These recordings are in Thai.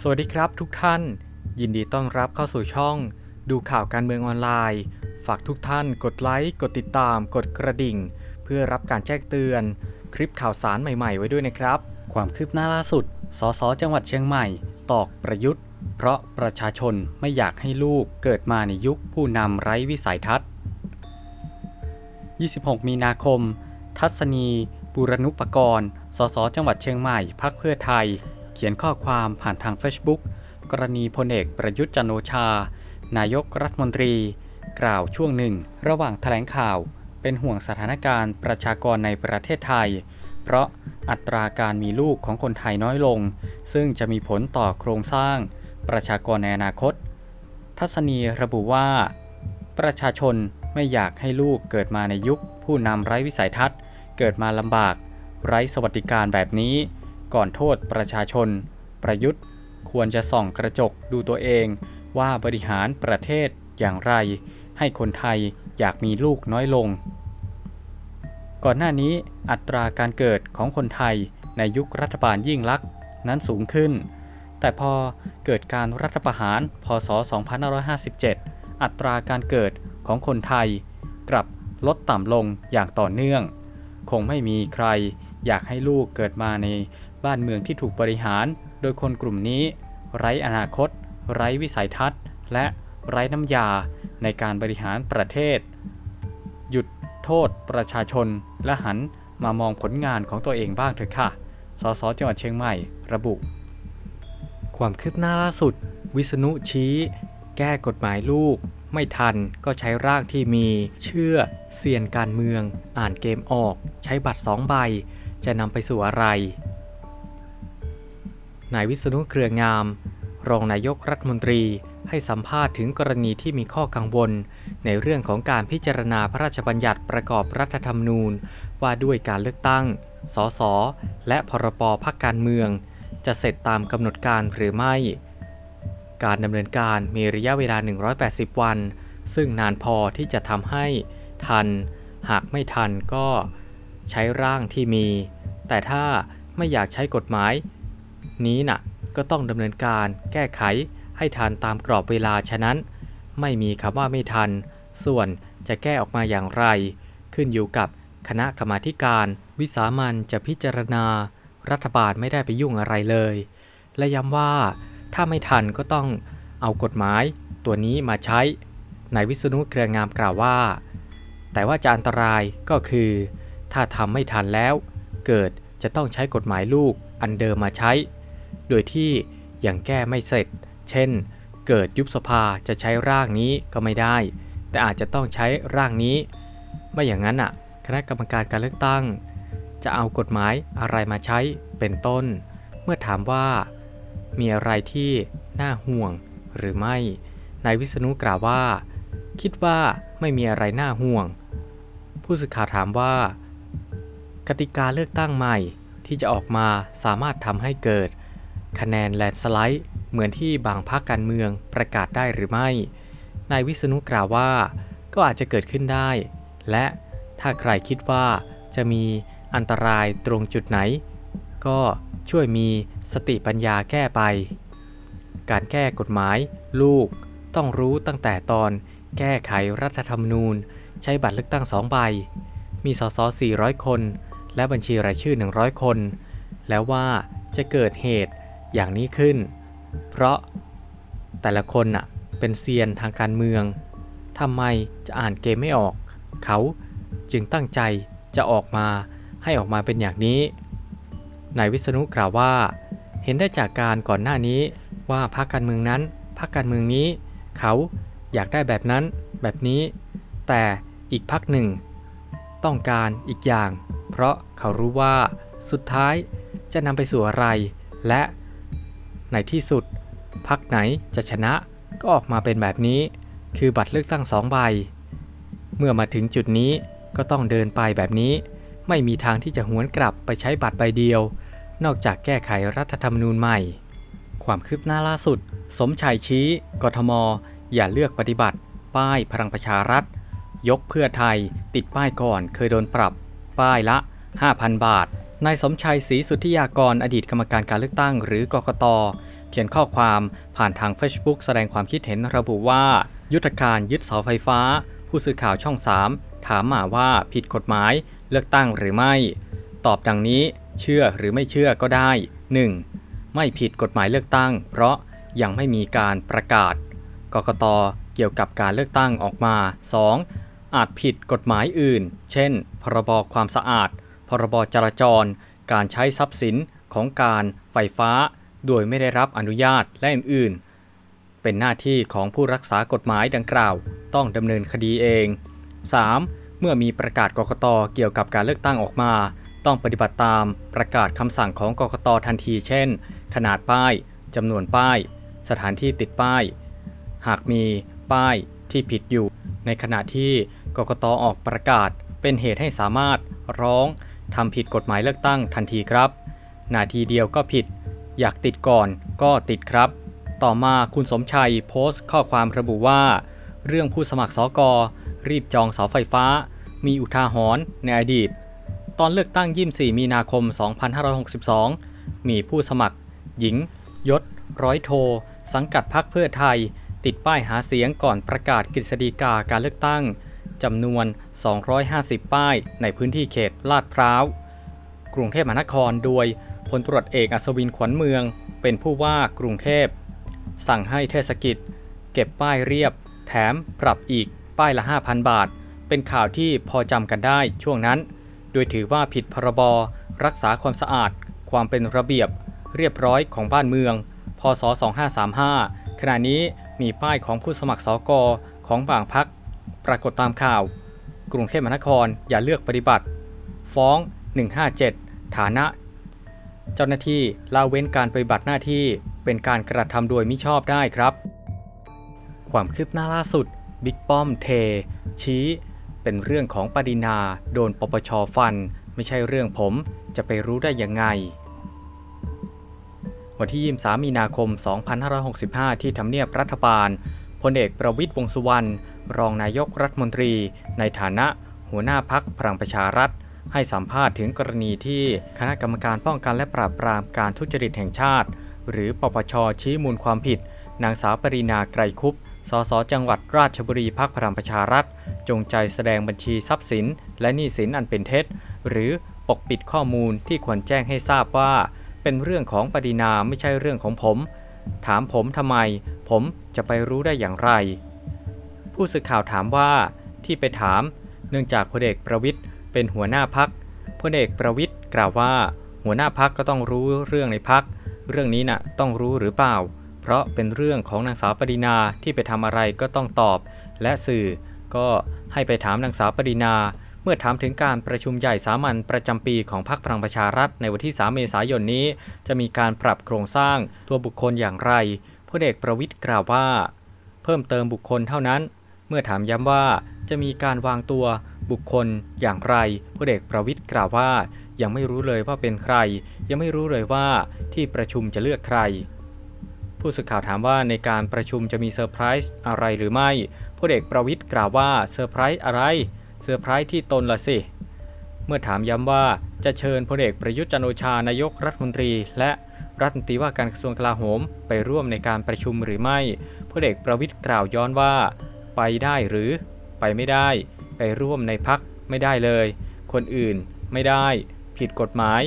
สวัสดีครับทุกท่าน ยินดีต้อนรับเข้าสู่ช่อง ดูข่าวการเมืองออนไลน์ ฝากทุกท่านกดไลค์ กดติดตาม กดกระดิ่ง เพื่อรับการแจ้งเตือน คลิปข่าวสารใหม่ๆ ไว้ด้วยนะครับ ความคืบหน้าล่าสุด สสจังหวัดเชียงใหม่ ตอกประยุทธ์ เพราะประชาชนไม่อยากให้ลูกเกิดมาในยุคผู้นำไร้วิสัยทัศน์ 26 มีนาคม ทัศนี บุรณุปกรณ์ สสจังหวัดเชียงใหม่ พักเพื่อไทย เขียนข้อความผ่านทาง Facebook กรณีพลเอกประยุทธ์จันโอชา นายกรัฐมนตรี กล่าวช่วงหนึ่ง ระหว่างแถลงข่าว เป็นห่วงสถานการณ์ประชากรในประเทศไทย เพราะอัตราการมีลูกของคนไทยน้อยลง ซึ่งจะมีผลต่อโครงสร้าง ประชากรในอนาคต ทัศนีระบุว่า ประชาชนไม่อยากให้ลูกเกิดมาในยุค ผู้นำไร้วิสัยทัศน์ เกิดมาลำบาก ไร้สวัสดิการแบบนี้ ก่อนโทษประชาชน ประยุทธ์ควรจะส่องกระจกดูตัวเองว่าบริหารประเทศอย่างไร ให้คนไทยอยากมีลูกน้อยลง ก่อนหน้านี้อัตราการเกิดของคนไทยในยุครัฐบาลยิ่งลักษณ์นั้นสูงขึ้น แต่พอเกิดการรัฐประหารพศ 2557 อัตราการเกิดของคนไทย กลับลดต่ำลงอย่างต่อเนื่อง คงไม่มีใครอยากให้ลูกเกิดมาใน บ้านเมืองที่ถูกบริหาร โดยคนกลุ่มนี้ ไร้อนาคต ไร้วิสัยทัศน์ และไร้น้ำยาในการบริหารประเทศ หยุดโทษประชาชน และหันมามองผลงานของตัวเองบ้างเถอะค่ะ สสจังหวัดเชียงใหม่ ระบุ ความคืบหน้าล่าสุด วิษณุชี้ แก้กฎหมายลูก ไม่ทันก็ใช้ร่างที่มี เชื่อเซียนการเมือง อ่านเกมออก ใช้บัตรสองใบ จะนำไปสู่อะไร นายวิษณุเครืองาม รองนายกรัฐมนตรีให้สัมภาษณ์ถึงกรณีที่มีข้อกังวล ในเรื่องของการพิจารณาพระราชบัญญัติประกอบรัฐธรรมนูญ ว่าด้วยการเลือกตั้ง สส และพรปพักการเมือง จะเสร็จตามกำหนดการหรือไม่ การดำเนินการมีระยะเวลา 180 วัน ซึ่งนานพอที่จะทำให้ทัน หากไม่ทันก็ใช้ร่างที่มี แต่ถ้าไม่อยากใช้กฎหมาย นี้น่ะก็ต้องดำเนินการแก้ไขให้ทันตามกรอบเวลาฉะนั้น ไม่มีคำว่าไม่ทัน ส่วนจะแก้ออกมาอย่างไร ขึ้นอยู่กับคณะกรรมาการวิสามันจะพิจารณา รัฐบาลไม่ได้ไปยุ่งอะไรเลย และย้ำว่าถ้าไม่ทันก็ต้องเอากฎหมาย ตัวนี้มาใช้นายวิษณุเครืองามกล่าวว่า แต่ว่าจะอันตรายก็คือ ถ้าทำไม่ทันแล้ว เกิดจะต้องใช้กฎหมายลูกอันเดิมมาใช้ โดยที่ยังแก้ไม่เสร็จ เช่น เกิดยุบสภาจะใช้ร่างนี้ก็ไม่ได้ แต่อาจจะต้องใช้ร่างนี้ ไม่อย่างนั้นอะ คณะกรรมการการเลือกตั้ง จะเอากฎหมายอะไรมาใช้เป็นต้น เมื่อถามว่า มีอะไรที่น่าห่วงหรือไม่ นายวิษณุกล่าวว่า คิดว่าไม่มีอะไรน่าห่วง ผู้สื่อข่าวถามว่า กติกาเลือกตั้งใหม่ที่จะออกมาสามารถทำให้เกิด คะแนนแลนสไลด์ เหมือนที่บางพรรคการเมืองประกาศได้หรือไม่ นายวิษณุกล่าวว่า ก็อาจจะเกิดขึ้นได้ และถ้าใครคิดว่าจะมีอันตรายตรงจุดไหน ก็ช่วยมีสติปัญญาแก้ไป การแก้กฎหมาย ลูกต้องรู้ตั้งแต่ตอน แก้ไขรัฐธรรมนูญ ใช้บัตรเลือกตั้งสองใบ มีสส400 คน และบัญชีรายชื่อ 100 คน แล้วว่าจะเกิดเหตุ อย่างนี้ขึ้น เพราะแต่ละคนน่ะเป็นเซียนทางการเมืองทำไมจะอ่านเกมไม่ออก เขาจึงตั้งใจจะออกมาให้ออกมาเป็นอย่างนี้นายวิษณุกล่าวว่า เห็นได้จากการก่อนหน้านี้ว่าพรรคการเมืองนั้นพรรคการเมืองนี้ เขาอยากได้แบบนั้นแบบนี้ แต่อีกพรรคหนึ่ง ต้องการอีกอย่าง เพราะเขารู้ว่าสุดท้ายจะนำไปสู่อะไร และ ในที่สุดพรรคไหนจะชนะก็ออกมาเป็นแบบนี้ คือบัตรเลือกตั้งสองใบ เมื่อมาถึงจุดนี้ก็ต้องเดินไปแบบนี้ ไม่มีทางที่จะหวนกลับไปใช้บัตรใบเดียว นอกจากแก้ไขรัฐธรรมนูญใหม่ ความคืบหน้าล่าสุด สมชัยชี้กทม อย่าเลือกปฏิบัติ ป้ายพลังประชารัฐ ยกเพื่อไทย ติดป้ายก่อนเคยโดนปรับ ป้ายละ 5,000 บาท นายสมชัยศรีสุทธิยากรอดีตกรรมการการเลือกตั้งหรือกกต เขียนข้อความผ่านทาง Facebook แสดงความคิดเห็นระบุว่า ยุทธการยึดเสาไฟฟ้า ผู้สื่อข่าวช่อง 3 ถามมาว่าผิดกฎหมายเลือกตั้งหรือไม่ ตอบดังนี้ เชื่อหรือไม่เชื่อก็ได้ 1. ไม่ผิดกฎหมายเลือกตั้ง เพราะยังไม่มีการประกาศ กกตเกี่ยวกับการเลือกตั้งออกมา 2. อาจผิดกฎหมายอื่น เช่น พรบความสะอาด บจราจร การใช้ทรัพย์สินของการไฟฟ้า โดยไม่ได้รับอนุญาตและอื่นๆ เป็นหน้าที่ของผู้รักษากฎหมายดังกล่าว ต้องดำเนินคดีเอง 3. เมื่อมีประกาศกกตเกี่ยวกับการเลือกตั้งออกมา ต้องปฏิบัติตามประกาศคำสั่งของกกตทันที เช่น ขนาดป้ายจำนวนป้าย สถานที่ติดป้าย หากมีป้ายที่ผิดอยู่ ในขณะที่กกตออกประกาศเป็นเหตุให้สามารถร้อง ทำผิดกฎหมายเลือกตั้งทันทีครับ นาทีเดียวก็ผิด อยากติดก่อนก็ติดครับ ต่อมาคุณสมชัยโพสต์ข้อความระบุว่า เรื่องผู้สมัครสอกรีบจองเสาไฟฟ้า มีอุทาหรณ์ในอดีต ตอนเลือกตั้ง 24 มีนาคม 2562 มีผู้สมัคร หญิง ยศ ร้อยโท สังกัดพรรคเพื่อไทย ติดป้ายหาเสียงก่อนประกาศกฤษฎีกาการเลือกตั้ง จำนวน 250 ป้ายในพื้นที่เขตลาดพร้าว กรุงเทพมหานครโดยพลตรวจเอกอัศวินขวัญเมือง เป็นผู้ว่ากรุงเทพ สั่งให้เทศกิจ เก็บป้ายเรียบ แถมปรับอีกป้ายละ 5,000 บาท เป็นข่าวที่พอจำกันได้ช่วงนั้น โดยถือว่าผิดพรบรักษาความสะอาด ความเป็นระเบียบ เรียบร้อยของบ้านเมือง พศ 2535 ขณะนี้มีป้ายของผู้สมัครสกของบางพัก ปรากฏตามข่าว กรุงเทพมหานครอย่าเลือกปฏิบัติ ฟ้อง 157 ฐานะ เจ้าหน้าที่ละเว้นการปฏิบัติหน้าที่เป็นการกระทำโดยมิชอบได้ครับ ความคืบหน้าล่าสุดบิ๊กป้อมเท ชี้ เป็นเรื่องของปรินาโดนปปชฟัน ไม่ใช่เรื่องผมจะไปรู้ได้ยังไง วันที่ 23 มีนาคม 2565 ที่ทำเนียบรัฐบาลพลเอกประวิตยวงษ์สุวรรณ รองนายกรัฐมนตรี ในฐานะหัวหน้าพักพลังประชารัฐ ให้สัมภาษณ์ถึงกรณีที่คณะกรรมการป้องกันและปราบปรามการทุจริตแห่งชาติ หรือปปชชี้มูลความผิด นางสาวปรินาไกรคุปสสจังหวัดราชบุรีพักพลังประชารัฐ จงใจแสดงบัญชีทรัพย์สิน และหนี้สินอันเป็นเท็จ หรือปกปิดข้อมูลที่ควรแจ้งให้ทราบว่า เป็นเรื่องของปรินาไม่ใช่เรื่องของผม ถามผมทำไม ผมจะไปรู้ได้อย่างไร ผู้สื่อข่าวถามว่าที่ไปถาม เนื่องจากพลเอกประวิทย์เป็นหัวหน้าพักพลเอกประวิทย์กล่าวว่า หัวหน้าพักก็ต้องรู้เรื่องในพักเรื่องนี้น่ะต้องรู้หรือเปล่า เพราะเป็นเรื่องของนางสาวปรินาที่ไปทำอะไรก็ต้องตอบ และสื่อก็ให้ไปถามนางสาวปรินา เมื่อถามถึงการประชุมใหญ่สามัญประจำปีของพรรคพลังประชารัฐในวันที่ 3 เมษายนนี้ จะมีการปรับโครงสร้างตัวบุคคลอย่างไรพลเอกประวิทย์กล่าวว่า เพิ่มเติมบุคคลเท่านั้น มื่อถามย้ำว่าจะมีการวางตัวบุคคลอย่างไรพลเอกประวิทย์กล่าวว่า ยังไม่รู้เลยว่าเป็นใคร ยังไม่รู้เลยว่าที่ประชุมจะเลือกใคร ผู้สื่อข่าวถามว่าในการประชุมจะมีเซอร์ไพรส์อะไรหรือไม่พลเอกประวิทย์กล่าวว่าเซอร์ไพรส์อะไรเซอร์ไพรส์ที่ตนละสิเมื่อถามย้ำว่าจะเชิญพลเอกประยุทธ์จันโอชานายกรัฐมนตรี และรัฐมนตรีว่าการกระทรวงกลาโหมไปร่วมในการประชุมหรือไม่พลเอกประวิทย์กล่าวย้อนว่า ไปได้หรือไปไม่ได้ ไปร่วมในพักไม่ได้เลย คนอื่นไม่ได้ ผิดกฎหมาย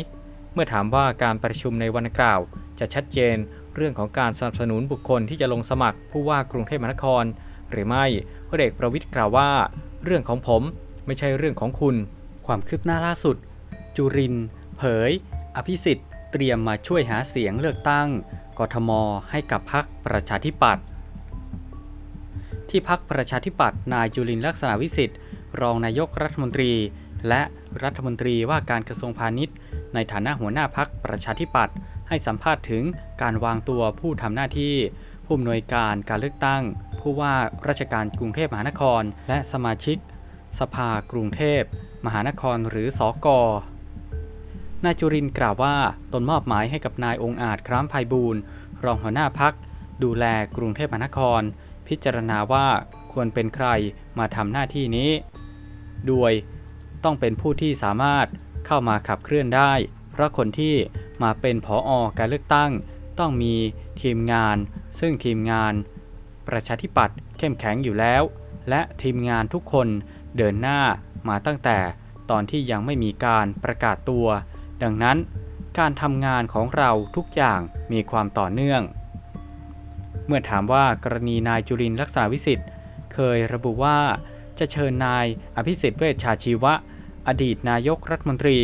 เมื่อถามว่าการประชุมในวันกล่าว จะชัดเจนเรื่องของการสนับสนุนบุคคลที่จะลงสมัครผู้ว่ากรุงเทพมหานคร หรือไม่พลเอกประวิทย์กล่าวว่า เรื่องของผมไม่ใช่เรื่องของคุณ ความคืบหน้าล่าสุด จุรินเผย อภิสิทธิ์เตรียมมาช่วยหาเสียงเลือกตั้ง กทม ให้กับพรรคประชาธิปัตย์ ที่พักประชาธิปัตย์นายจุลินลักษณะวิสิทธิ์ รองนายกรัฐมนตรี และรัฐมนตรีว่าการกระทรวงพาณิชย์ ในฐานะหัวหน้าพักประชาธิปัตย์ให้สัมภาษณ์ถึงการวางตัวผู้ทำหน้าที่ ผู้อำนวยการการเลือกตั้ง ผู้ว่าราชการกรุงเทพมหานคร และสมาชิก สภากรุงเทพ มหานครหรือสอกนายจุรินกล่าวว่าตนมอบหมายให้กับนายองค์อาจคร้ามไพบูลย์รองหัวหน้าพัก ดูแลกรุงเทพมหานคร พิจารณาว่าควรเป็นใครมาทำหน้าที่นี้ โดยต้องเป็นผู้ที่สามารถเข้ามาขับเคลื่อนได้ เพราะคนที่มาเป็นผออการเลือกตั้ง ต้องมีทีมงาน ซึ่งทีมงาน ประชาธิปัตย์เข้มแข็งอยู่แล้ว และทีมงานทุกคนเดินหน้ามาตั้งแต่ตอนที่ยังไม่มีการประกาศตัว ดังนั้น การทำงานของเราทุกอย่างมีความต่อเนื่อง เมื่อถามว่ากรณีนายจุรินร์ลักษณะวิสิทธิ์ เคยระบุว่าจะเชิญนายอภิสิทธิ์เวชชาชีวะ อดีตนายกรัฐมนตรี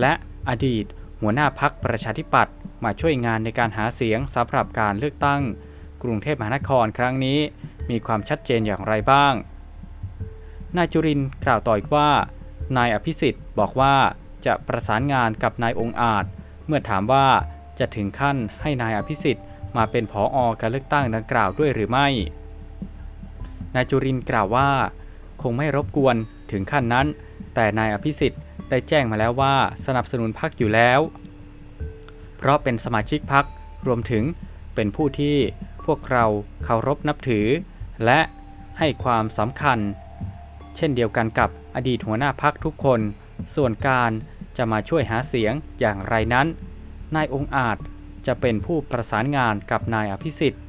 และอดีต หัวหน้าพักประชาธิปัตย์มาช่วยงานในการหาเสียงสำหรับการเลือกตั้ง กรุงเทพมหานครครั้งนี้ มีความชัดเจนอย่างไรบ้าง นายจุรินกล่าวต่ออีกว่า นายอภิสิทธิ์บอกว่าจะประสานงานกับนายองค์อาจ เมื่อถามว่าจะถึงขั้นให้นายอภิสิทธิ์ มาเป็นผออการเลือกตั้งดังกล่าวด้วยหรือไม่ นายจุรินกล่าวว่า คงไม่รบกวนถึงขั้นนั้น แต่นายอภิสิทธิ์ได้แจ้งมาแล้วว่าสนับสนุนพักอยู่แล้ว เพราะเป็นสมาชิกพักรวมถึงเป็นผู้ที่พวกเราเคารพนับถือ และให้ความสำคัญ เช่นเดียวกันกับอดีตหัวหน้าพักทุกคน ส่วนการจะมาช่วยหาเสียงอย่างไรนั้น นายองอาจ จะเป็นผู้ประสานงานกับนายอภิสิทธิ์